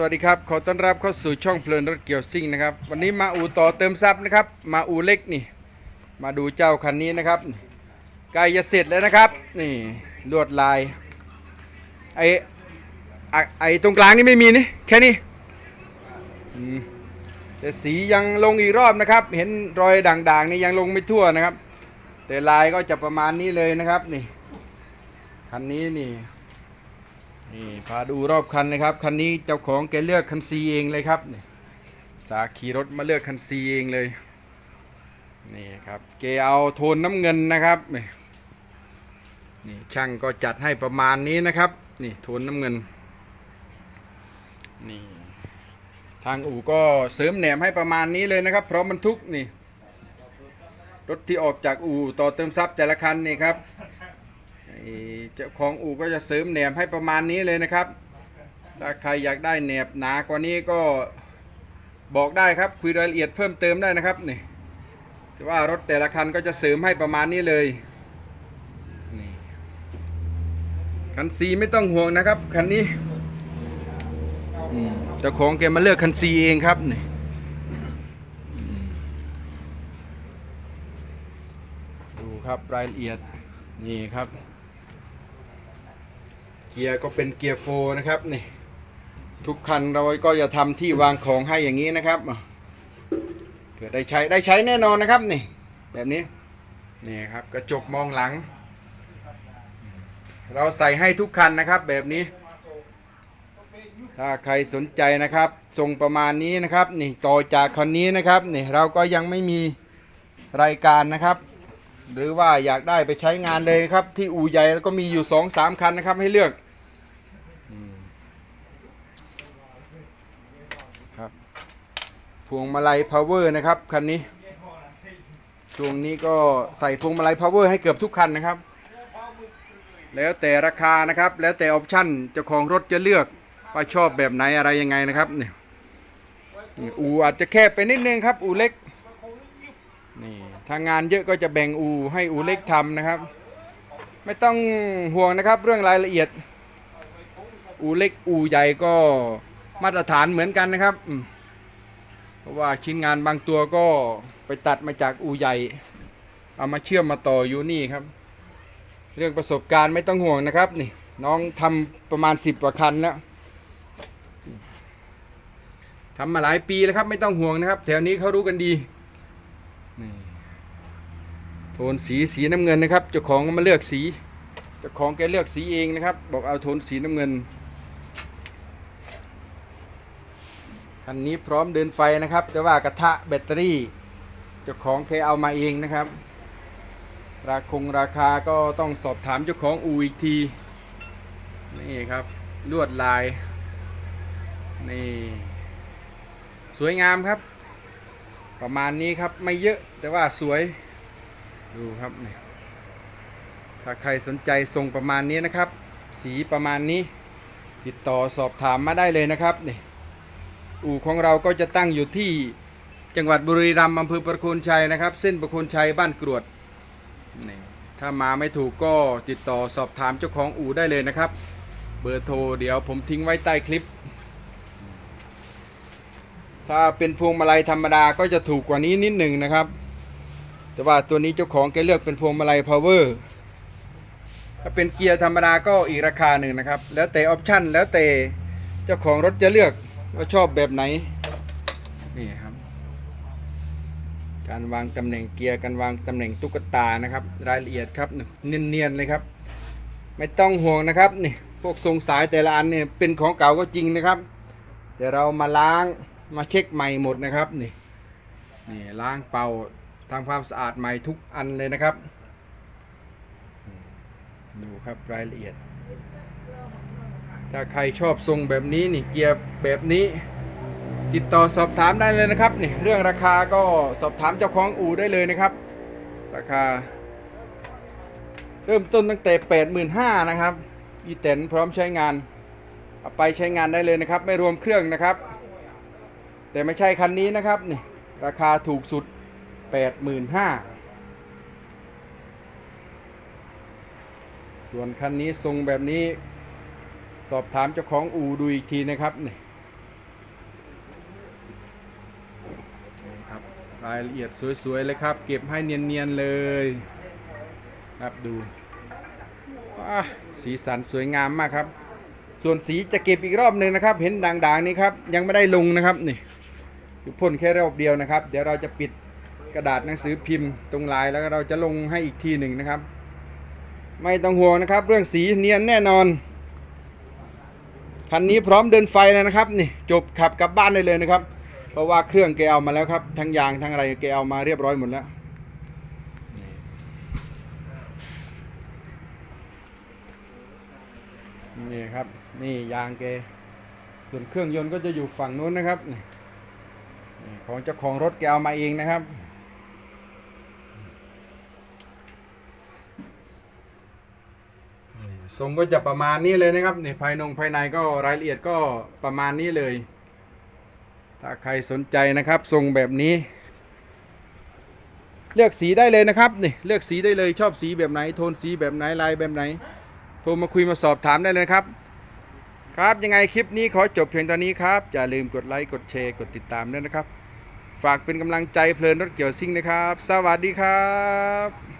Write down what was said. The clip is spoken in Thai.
สวัสดีครับ ขอต้อนรับเข้าสู่ช่องเพลินรถเกี่ยวซิ่งนะครับ วันนี้มาอู่ต่อเติมซับนะครับ มาอู่เล็กนี่ มาดูเจ้าคันนี้นะครับใกล้จะเสร็จแล้วนะครับ นี่ลวดลายไอไอไอตรงกลางนี่ไม่มีนี่แค่นี้แต่สียังลงอีกรอบนะครับ เห็นรอยด่างๆนี่ยังลงไม่ทั่วนะครับ แต่ลายก็จะประมาณนี้เลยนะครับนี่คันนี้นี่ นี่พาดูรอบคันนะครับ คันนี้เจ้าของแกเลือกคันซีเองเลยครับนี่สาขี่รถมาเลือกคันซีเองเลยนี่ครับแกเอาโทนน้ำเงินนะครับนี่ช่างก็จัดให้ประมาณนี้นะครับนี่โทนน้ำเงินนี่ทางอู่ก็เสริมแหนมให้ประมาณนี้เลยนะครับ พร้อมบรรทุกนี่รถที่ออกจากอู่ต่อเติมซับแต่ละคันนี่ครับ เจ้าของอู่ก็จะเสริมแหนบให้ประมาณนี้เลยนะครับ ถ้าใครอยากได้แหนบหนากว่านี้ก็บอกได้ครับคุยรายละเอียดเพิ่มเติมได้นะครับนี่แต่ว่ารถแต่ละคันก็จะเสริมให้ประมาณนี้เลยนี่คันซีไม่ต้องห่วงนะครับคันนี้เจ้าของแกมาเลือกคันซีเองครับนี่ดูครับรายละเอียดนี่ครับ กียร์ก็เป็นเกียร์โฟร์นะครับนี่ทุกคันเราก็จะทำที่วางของให้อย่างนี้นะครับเผื่อได้ใช้ได้ใช้แน่นอนนะครับนี่ แบบนี้นี่ครับกระจกมองหลัง เราใส่ให้ทุกคันนะครับ แบบนี้ ถ้าใครสนใจนะครับทรงประมาณนี้นะครับ นี่ต่อจากคันนี้นะครับนี่เราก็ยังไม่มีรายการนะครับ หรือว่าอยากได้ไปใช้งานเลยครับ ที่อู่ใหญ่แล้วก็มีอยู่สองสามคันนะครับให้เลือกอืม ครับพวงมาลัย power นะครับคันนี้ช่วงนี้ก็ใส่พวงมาลัย power ให้เกือบทุกคันนะครับ แล้วแต่ราคานะครับ แล้วแต่ออปชั่นเจ้าของรถจะเลือกว่าชอบแบบไหนอะไรยังไงนะครับเนี่ยอูอาจจะแคบไปนิดนึงครับ อูเล็กนี่ถ้างานเยอะก็จะแบ่งอูให้อูเล็กทำนะครับ ไม่ต้องห่วงนะครับเรื่องรายละเอียด อูเล็กอูใหญ่ก็ มาตรฐานเหมือนกันนะครับเพราะว่าชิ้นงานบางตัวก็ไปตัดมาจากอูใหญ่ เอามาเชื่อมมาต่ออยู่นี่ครับ เรื่องประสบการณ์ไม่ต้องห่วงนะครับนี่น้องทำประมาณสิบกว่าคันแล้วทำมาหลายปีแล้วครับไม่ต้องห่วงนะครับ แถวนี้เขารู้กันดีนี่โทนสีสีน้ำเงินนะครับเจ้าของมาเลือกสีเจ้าของแกเลือกสีเองนะครับ บอกเอาโทนสีน้ำเงิน คันนี้พร้อมเดินไฟนะครับ แต่ว่ากระทะแบตเตอรี่เจ้าของแกเอามาเองนะครับ ราคงราคาก็ต้องสอบถามเจ้าของอูอีกที นี่ครับลวดลาย นี่ สวยงามครับ ประมาณนี้ครับไม่เยอะแต่ว่าสวย ดูครับนี่ถ้าใครสนใจทรงประมาณนี้นะครับ สีประมาณนี้ ติดต่อสอบถามมาได้เลยนะครับนี่ อู่ของเราก็จะตั้งอยู่ที่จังหวัดบุรีรัมย์อำเภอประโคนชัยนะครับ เส้นประโคนชัยบ้านกรวดถ้ามาไม่ถูกก็ติดต่อสอบถามเจ้าของอู่ได้เลยนะครับ เบอร์โทรเดี๋ยวผมทิ้งไว้ใต้คลิป ถ้าเป็นพวงมาลัยธรรมดาก็จะถูกกว่านี้นิดหนึ่งนะครับ แต่ว่าตัวนี้เจ้าของแกเลือกเป็นพวงมาลัย power ถ้าเป็นเกียร์ธรรมดาก็อีกราคาหนึ่งนะครับ แล้วแต่ออปชั่นแล้วแต่เจ้าของรถจะเลือก ว่าชอบแบบไหน นี่ครับ การวางตำแหน่งเกียร์การวางตำแหน่งตุ๊กตานะครับ รายละเอียดครับเนียนๆเลยครับ ไม่ต้องห่วงนะครับนี่พวกทรงสายแต่ละอันเนี่ยเป็นของเก่าก็จริงนะครับ แต่เรามาล้างมาเช็คใหม่หมดนะครับนี่นี่ล้างเป่าทำความสะอาดใหม่ทุกอันเลยนะครับ ดูครับรายละเอียด ถ้าใครชอบทรงแบบนี้นี่เกียร์แบบนี้ ติดต่อสอบถามได้เลยนะครับนี่เรื่องราคาก็สอบถามเจ้าของอู่ได้เลยนะครับ ราคา เริ่มต้นตั้งแต่ 85,000นะครับอีเต็นพร้อมใช้งานเอาไปใช้งานได้เลยนะครับ ไม่รวมเครื่องนะครับ แต่ไม่ใช่คันนี้นะครับนี่ราคาถูกสุด 85,000ส่วนคันนี้ทรงแบบนี้ สอบถามเจ้าของอู่ดูอีกทีนะครับนี่ครับรายละเอียดสวยๆเลยครับ เก็บให้เนียนๆเลยครับดูสีสันสวยงามมากครับ ส่วนสีจะเก็บอีกรอบหนึ่งนะครับ เห็นด่างๆนี้ครับยังไม่ได้ลงนะครับนี่ยุพ่นแค่รอบเดียวนะครับ เดี๋ยวเราจะปิดกระดาษหนังสือพิมพ์ตรงลายแล้วเราจะลงให้อีกทีหนึ่งนะครับ ไม่ต้องห่วงนะครับ เรื่องสีเนียนแน่นอน คันนี้พร้อมเดินไฟแล้วนะครับนี่จบขับกลับบ้านได้เลยนะครับ เพราะว่าเครื่องแกเอามาแล้วครับ ทั้งยางทั้งอะไรแกเอามาเรียบร้อยหมดแล้วนี่ครับ นี่ยางแกส่วนเครื่องยนต์ก็จะอยู่ฝั่งนู้นนะครับนี่นี่ของเจ้าของรถแกเอามาเองนะครับ ทรงก็จะประมาณนี้เลยนะครับนี่ภายนงภายในก็รายละเอียดก็ประมาณนี้เลย ถ้าใครสนใจนะครับทรงแบบนี้ เลือกสีได้เลยนะครับนี่เลือกสีได้เลยชอบสีแบบไหน โทนสีแบบไหนลายแบบไหนโทรมาคุยมาสอบถามได้เลยครับ ครับยังไงคลิปนี้ขอจบเพียงเท่านี้ครับอย่าลืมกดไลค์กดแชร์กดติดตามด้วยนะครับ ฝากเป็นกำลังใจเพลินรถเกี่ยวซิ่งนะครับ สวัสดีครับ